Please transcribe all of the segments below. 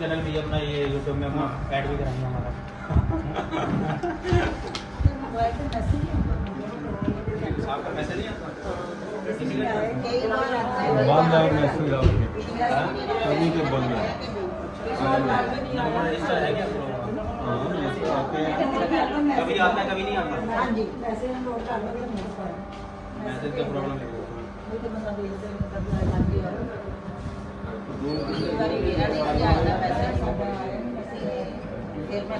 Channel भी अपना ये यूट्यूब में हम ऐड भी कराएँगे हमारा। आपका मैसेज बंद है मैसेज आपके कभी के बंद है है? हाँ मैसेज हैं कभी आता है। कभी नहीं आता हाँ मैसेज का प्रॉब्लम है तो है। फिर मैं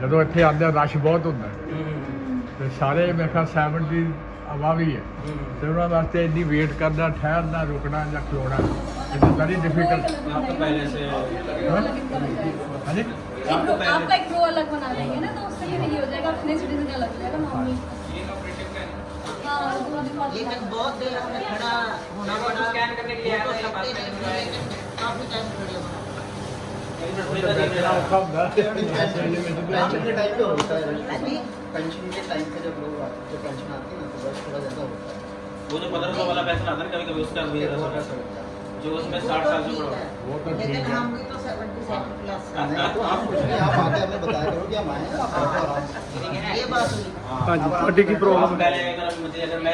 ਜਦੋਂ ਇੱਥੇ ਆਉਂਦਾ ਰਸ਼ ਬਹੁਤ ਹੁੰਦਾ ਹੈ। ਤੇ ਸਾਰੇ ਮੇਰੇ ਖਿਆਲ 70 ਅਵਾ ਵੀ ਹੈ ਤੇ ਉਹਨਾਂ ਵਾਸਤੇ ਇੰਨੀ ਵੇਟ ਕਰਨਾ ਠਹਿਰਨਾ ਰੁਕਣਾ ਜਾਂ ਖਲੋਣਾ ਇਟ ਇਜ਼ ਵੈਰੀ ਡਿਫਿਕਲਟ आप तो पहले से ਹਾਂਜੀ आप तो आपका पहले एक रो अलग बना लेंगे ना तो उससे ये नहीं हो जाएगा अपने सिटीजन का अलग हो जाएगा नॉर्मल हाँ वो दिखा लेकिन बहुत देर हमें खड़ा होना पड़ा स्कैन करने के लिए तो सकते नहीं थे, लेकिन काफी टाइम खड़े होना ਔਖਾ ਹੁੰਦਾ पेंशन के टाइम पे होता है हाँ पेंशन के टाइम पे जब लोग आते आती है ना तो बस थोड़ा ज़्यादा होता है वो जो पंद्रह सौ वाला पेंशन आता है कभी कभी उसका भी है। जो उसमें साठ तो साल से बड़ा है। वो तो ठीक है। तो तो हैं हाँ जी पार्टी की प्रॉब्लम पहले अगर मुझे अगर मैं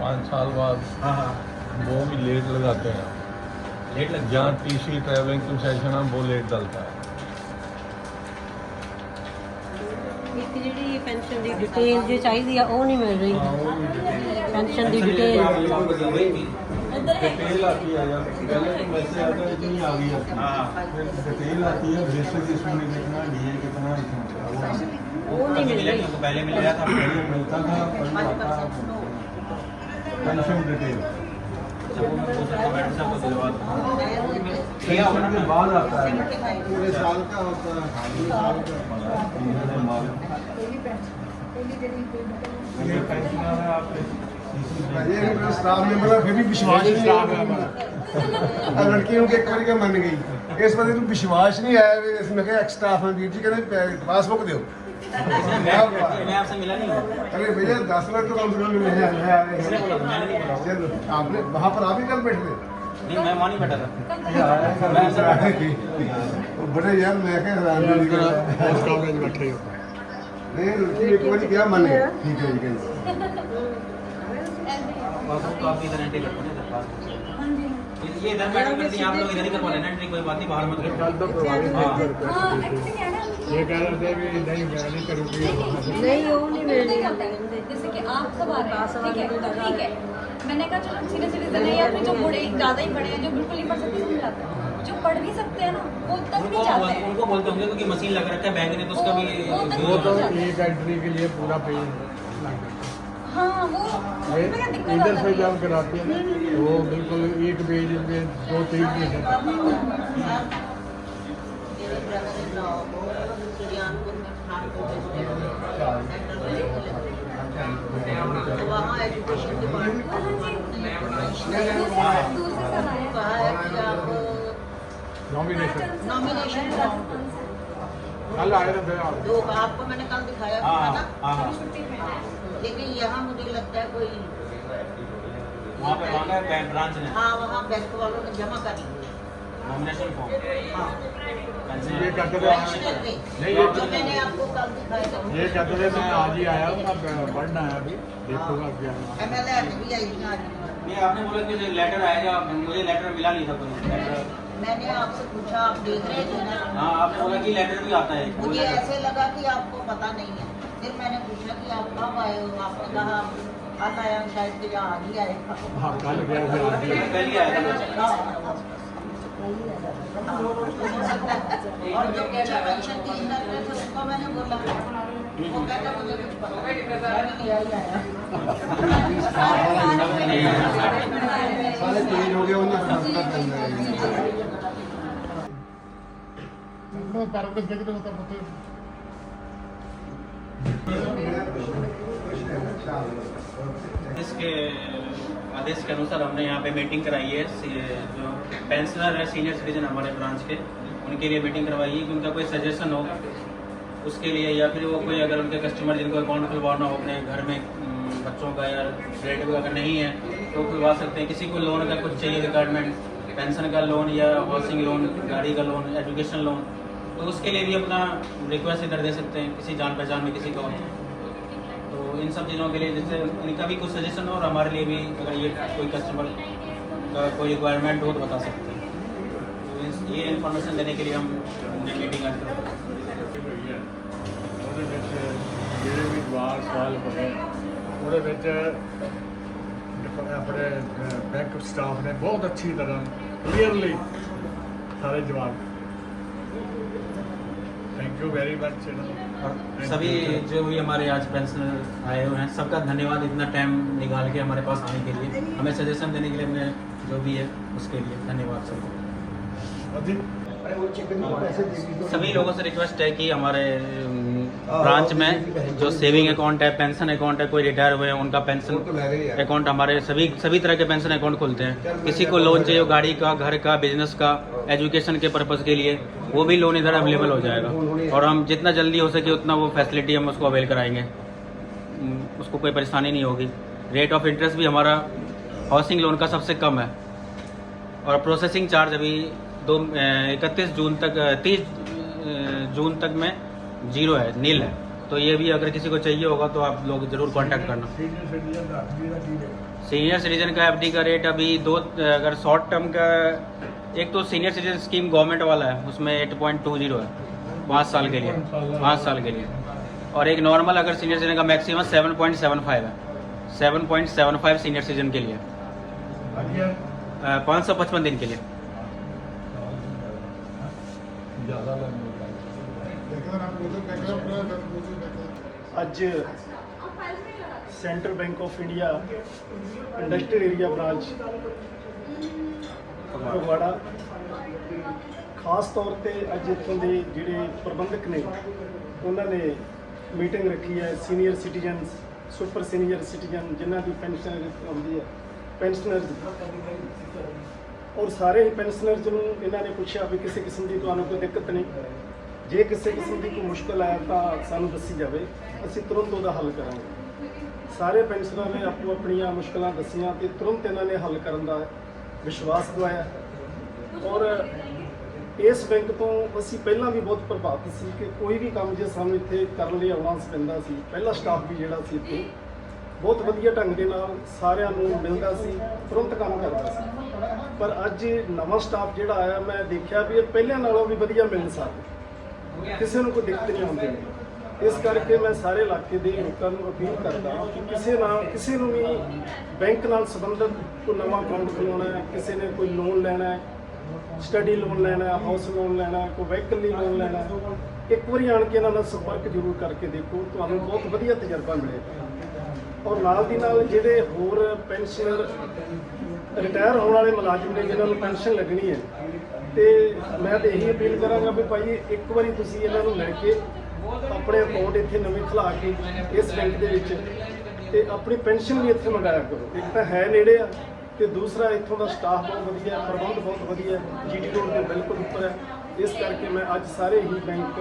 पाँच साल बाद हाँ हाँ वो भी लेट लगाते हैं लेट लग जहाँ टी सी ट्रैवलिंग कंसेशन है वो लेट डलता है ਇੱਕ ਜਿਹੜੀ ਪੈਨਸ਼ਨ ਦੀ ਡਿਟੇਲ ਜੇ ਚਾਹੀਦੀ ਆ ਉਹ ਨਹੀਂ ਮਿਲ ਰਹੀ हाँ वो भी डिटेल ਪੈਨਸ਼ਨ ਦੀ ਡਿਟੇਲ डिटेल आती है यार पहले तो वैसे आता है इतनी आ गई आती है हाँ फिर डिटेल आती है बेसिक इसमें कितना लिए कितना इसमें वो ਉਹ ਨਹੀਂ ਮਿਲ ਰਹੀ को पहले मिल गया था पहले मिलता था पहले कंज्यूम बाद आता है। पूरे साल का होता है स्टाफ मेंबर है फिर भी विश्वास नहीं लड़कियों के एक बार मन गई इस बार तो विश्वास नहीं आया। इसमें वीर जी कहते पासबुक दो। मैं आपसे मिला नहीं अरे भैया दस मिनट तो कम से कम मिले हैं आपने वहाँ पर आप ही कल बैठे नहीं मैं वहाँ नहीं बैठा था। हाँ, बड़े यार मैं क्या हैरान बैठे हो नहीं रुचि एक बार क्या मन है ठीक है ठीक है। बस आप इधर एंटी करते हैं ये इधर बैठो करते हैं आप लोग इधर ही करवा लेना एंट्री कोई बात नहीं बाहर मत करो। तो अच्छा, हाँ, हाँ। अच्छा, ये कह रहे थे कि नहीं मैं नहीं करूँगी। नहीं वो नहीं मेरे नहीं करता जैसे कि आप सब आ रहे हैं ठीक है मैंने कहा चलो सीधे सीधे चले या फिर जो बूढ़े ज़्यादा ही बड़े हैं जो बिल्कुल ही पढ़ सकते समझ जाते हैं। जो पढ़ भी सकते हैं ना वो तक भी जाते हैं। उनको बोलते होंगे क्योंकि मशीन लग रखा है बैंक ने तो उसका भी वो तो एक एंट्री के लिए पूरा पेज हाँ वो दिक्कत इधर से है जब कराते हैं वो बिल्कुल एक पेज में दो तीन पेज है। में तो वहाँ एजुकेशन डिपार्टमेंट नॉमिनेशन नॉमिनेशन कल आए थे आप दो आपको मैंने कल दिखाया था हाँ ना? हाँ। हाँ। लेकिन यहाँ मुझे लगता है कोई वहाँ पे मांगा है बैंक ब्रांच ने हाँ वहाँ बैंक वालों ने जमा कर ली नॉमिनेशन फॉर्म हाँ। ये कहते थे नहीं ये जो मैंने आपको कल दिखाया था। ये कहते थे मैं आज ही आया हूँ अब पढ़ना है अभी। देखूँगा क्या एम एल ए भी आई थी आज नहीं आपने बोला कि लेटर आएगा मुझे लेटर मिला नहीं था कोई। लेटर मैंने आपसे पूछा आप देख रहे थे ना? हाँ आपने बोला कि लेटर भी आता है मुझे ऐसे लगा कि आपको पता नहीं है। फिर मैंने पूछा कि आप कब आए हो? आपने कहा कल आया हूँ, शायद कि आज ही आएगा हाँ। कल आज ही पहले ही। आया था हाँ। और जो पेंशन की कर रहे थे उसको मैंने बोला इसके आदेश के अनुसार हमने यहाँ पे मीटिंग कराई है। जो पेंशनर है सीनियर सिटीजन हमारे ब्रांच के, उनके लिए मीटिंग करवाई है कि उनका कोई सजेशन हो। उसके लिए, या फिर वो कोई अगर उनके कस्टमर जिनको अकाउंट खुलवाना हो अपने घर में बच्चों का या रिलेटिव अगर नहीं है तो खुलवा सकते हैं। किसी को लोन का कुछ चाहिए रिक्वायरमेंट पेंशन का लोन या हाउसिंग लोन गाड़ी का लोन एजुकेशन लोन तो उसके लिए भी अपना रिक्वेस्ट इधर दे सकते हैं, किसी जान पहचान में किसी को। तो इन सब चीज़ों के लिए जैसे इनका भी कुछ सजेशन हो और हमारे लिए भी अगर ये कोई कस्टमर का कोई रिक्वायरमेंट हो तो बता सकते हैं। तो ये इन्फॉर्मेशन देने के लिए हम मीटिंग आज करवाई। ਉਹਦੇ ਵਿੱਚ ਜਿਹੜੇ ਵੀ ਜਵਾਬ ਸਵਾਲ ਬਣੇ ਉਹਦੇ ਵਿੱਚ ਆਪਣੇ ਬੈਂਕ ਸਟਾਫ ਨੇ ਬਹੁਤ ਅੱਛੀ ਤਰ੍ਹਾਂ ਕਲੀਅਰਲੀ ਸਾਰੇ ਜਵਾਬ ਥੈਂਕ ਯੂ ਵੈਰੀ ਮਚ और सभी जो भी हमारे आज पेंशनर आए हुए हैं सबका धन्यवाद इतना टाइम निकाल के हमारे पास आने के लिए हमें सजेशन देने के लिए हमने जो भी है उसके लिए धन्यवाद सबको सभी लोगों से रिक्वेस्ट है कि हमारे ब्रांच में जो सेविंग अकाउंट है पेंशन अकाउंट है कोई रिटायर हुए हैं उनका पेंशन अकाउंट हमारे सभी सभी तरह के पेंशन अकाउंट खुलते हैं। किसी को लोन चाहिए गाड़ी का घर का बिज़नेस का एजुकेशन के पर्पज़ के लिए वो भी लोन इधर अवेलेबल हो जाएगा। और हम जितना जल्दी हो सके उतना वो फैसिलिटी हम उसको अवेल कराएँगे। उसको कोई परेशानी नहीं होगी। रेट ऑफ़ इंटरेस्ट भी हमारा हाउसिंग लोन का सबसे कम है। और प्रोसेसिंग चार्ज अभी दो इकतीस जून तक तीस जून तक में ज़ीरो है नील है। तो ये भी अगर किसी को चाहिए होगा तो आप लोग ज़रूर कांटेक्ट करना। सीनियर सिटीजन का एफ़ का रेट अभी दो अगर शॉर्ट टर्म का एक तो सीनियर सिटीजन स्कीम गवर्नमेंट वाला है उसमें एट पॉइंट टू ज़ीरो है पाँच साल के लिए पाँच साल के लिए। और एक नॉर्मल अगर सीनियर सिटीजन का maximum seven point seven five है seven point seven five senior citizen के लिए। पाँच सौ पचपन दिन के लिए। ਜ਼ਿਆਦਾ ਲੱਗਦਾ ਅੱਜ Central Bank of India industrial area branch Phagwara, ਖਾਸ ਤੌਰ ਤੇ ਅੱਜ ਇੱਥੋਂ ਦੇ ਜਿਹੜੇ ਪ੍ਰਬੰਧਕ ਨੇ, ਉਹਨਾਂ ਨੇ ਮੀਟਿੰਗ ਰੱਖੀ ਹੈ senior citizens super senior citizen ਜਿਨ੍ਹਾਂ ਦੀ ਪੈਨਸ਼ਨ ਆਉਂਦੀ ਹੈ। ਪੈਨਸ਼ਨਰਜ਼ ਔਰ ਸਾਰੇ ਹੀ ਪੈਨਸ਼ਨਰਜ਼ ਨੂੰ ਇਹਨਾਂ ਨੇ ਪੁੱਛਿਆ ਵੀ ਕਿਸੇ ਕਿਸਮ ਦੀ ਤੁਹਾਨੂੰ ਕੋਈ ਦਿੱਕਤ ਨਹੀਂ। ਜੇ ਕਿਸੇ ਕਿਸਮ ਦੀ ਕੋਈ ਮੁਸ਼ਕਲ ਆਇਆ ਤਾਂ ਸਾਨੂੰ ਦੱਸੀ ਜਾਵੇ, ਅਸੀਂ ਤੁਰੰਤ ਉਹਦਾ ਹੱਲ ਕਰਾਂਗੇ। ਸਾਰੇ ਪੈਨਸ਼ਨਰਾਂ ਨੇ ਆਪੋ ਆਪਣੀਆਂ ਮੁਸ਼ਕਲਾਂ ਦੱਸੀਆਂ ਤੇ ਤੁਰੰਤ ਇਹਨਾਂ ਨੇ ਹੱਲ ਕਰਨ ਦਾ ਵਿਸ਼ਵਾਸ ਦਿਵਾਇਆ। ਔਰ ਇਸ ਬੈਂਕ ਤੋਂ ਅਸੀਂ ਪਹਿਲਾਂ ਵੀ ਬਹੁਤ ਪ੍ਰਭਾਵਿਤ ਸੀ ਕਿ ਕੋਈ ਵੀ ਕੰਮ ਜੇ ਸਾਨੂੰ ਇੱਥੇ ਕਰਨ ਲਈ ਆਉਣਾ ਪੈਂਦਾ ਸੀ, ਪਹਿਲਾ ਸਟਾਫ ਵੀ ਜਿਹੜਾ ਸੀ ਇੱਥੇ, ਬਹੁਤ ਵਧੀਆ ਢੰਗ ਦੇ ਨਾਲ ਸਾਰਿਆਂ ਨੂੰ ਮਿਲਦਾ ਸੀ, ਤੁਰੰਤ ਕੰਮ ਕਰਦਾ ਸੀ। ਪਰ ਅੱਜ ਨਵਾਂ ਸਟਾਫ ਜਿਹੜਾ ਆਇਆ, ਮੈਂ ਦੇਖਿਆ ਵੀ ਇਹ ਪਹਿਲਾਂ ਨਾਲੋਂ ਵੀ ਵਧੀਆ ਮਿਲ ਸਕਦਾ। ਕਿਸੇ ਨੂੰ ਕੋਈ ਦਿੱਕਤ ਨਹੀਂ ਆਉਂਦੀ। ਇਸ ਕਰਕੇ ਮੈਂ ਸਾਰੇ ਇਲਾਕੇ ਦੇ ਲੋਕਾਂ ਨੂੰ ਅਪੀਲ ਕਰਦਾ ਕਿ ਕਿਸੇ ਨਾਲ, ਕਿਸੇ ਨੂੰ ਵੀ ਬੈਂਕ ਨਾਲ ਸੰਬੰਧਿਤ ਕੋਈ ਨਵਾਂ ਅਕਾਊਂਟ ਖੋਲ੍ਹਾਉਣਾ ਹੈ, ਕਿਸੇ ਨੇ ਕੋਈ ਲੋਨ ਲੈਣਾ ਹੈ ਸਟੱਡੀ ਲੋਨ ਲੈਣਾ ਹਾਊਸ ਲੋਨ ਲੈਣਾ ਕੋਈ ਵਹੀਕਲ ਲਈ ਲੋਨ ਲੈਣਾ ਇੱਕ ਵਾਰੀ ਆਣ ਕੇ ਇਹਨਾਂ ਨਾਲ ਸੰਪਰਕ ਜ਼ਰੂਰ ਕਰਕੇ ਦੇਖੋ, ਤੁਹਾਨੂੰ ਬਹੁਤ ਵਧੀਆ ਤਜਰਬਾ ਮਿਲੇਗਾ। ਔਰ ਨਾਲ ਦੀ ਨਾਲ ਜਿਹੜੇ ਹੋਰ ਪੈਨਸ਼ਨਰ ਰਿਟਾਇਰ ਹੋਣ ਵਾਲੇ ਮੁਲਾਜ਼ਮ ਨੇ ਜਿਨ੍ਹਾਂ ਨੂੰ ਪੈਨਸ਼ਨ ਲੱਗਣੀ ਹੈ, ਤੇ ਮੈਂ ਤਾਂ ਇਹੀ ਅਪੀਲ ਕਰਾਂਗਾ ਵੀ ਭਾਈ ਇੱਕ ਵਾਰੀ ਤੁਸੀਂ ਇਹਨਾਂ ਨੂੰ ਲੈ ਕੇ ਆਪਣੇ ਅਕਾਊਂਟ ਇੱਥੇ ਨਵੇਂ ਖੁਲਾ ਕੇ ਇਸ ਬੈਂਕ ਦੇ ਵਿੱਚ ਤੇ ਆਪਣੀ ਪੈਨਸ਼ਨ ਵੀ ਇੱਥੇ ਮੰਗਾਇਆ ਕਰੋ। ਇੱਕ ਤਾਂ ਹੈ ਨੇੜੇ ਆ ਤੇ ਦੂਸਰਾ ਇੱਥੋਂ ਦਾ ਸਟਾਫ ਬਹੁਤ ਵਧੀਆ, ਪ੍ਰਬੰਧ ਬਹੁਤ ਵਧੀਆ ਹੈ ਜੀਡੀ ਰੋਡ ਦੇ ਬਿਲਕੁਲ ਉੱਪਰ ਹੈ। ਇਸ ਕਰਕੇ ਮੈਂ ਅੱਜ ਸਾਰੇ ਹੀ ਬੈਂਕ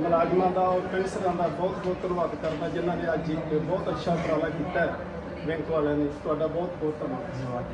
ਮੁਲਾਜ਼ਮਾਂ ਦਾ ਔਰ ਪੈਨਸ਼ਨਰਾਂ ਦਾ ਬਹੁਤ ਬਹੁਤ ਧੰਨਵਾਦ ਕਰਦਾ, ਜਿਨ੍ਹਾਂ ਨੇ ਅੱਜ ਇੱਕ ਬਹੁਤ ਅੱਛਾ ਉਪਰਾਲਾ ਕੀਤਾ ਹੈ ਬੈਂਕ ਵਾਲਿਆਂ ਨੇ। ਤੁਹਾਡਾ ਬਹੁਤ ਬਹੁਤ ਧੰਨਵਾਦ।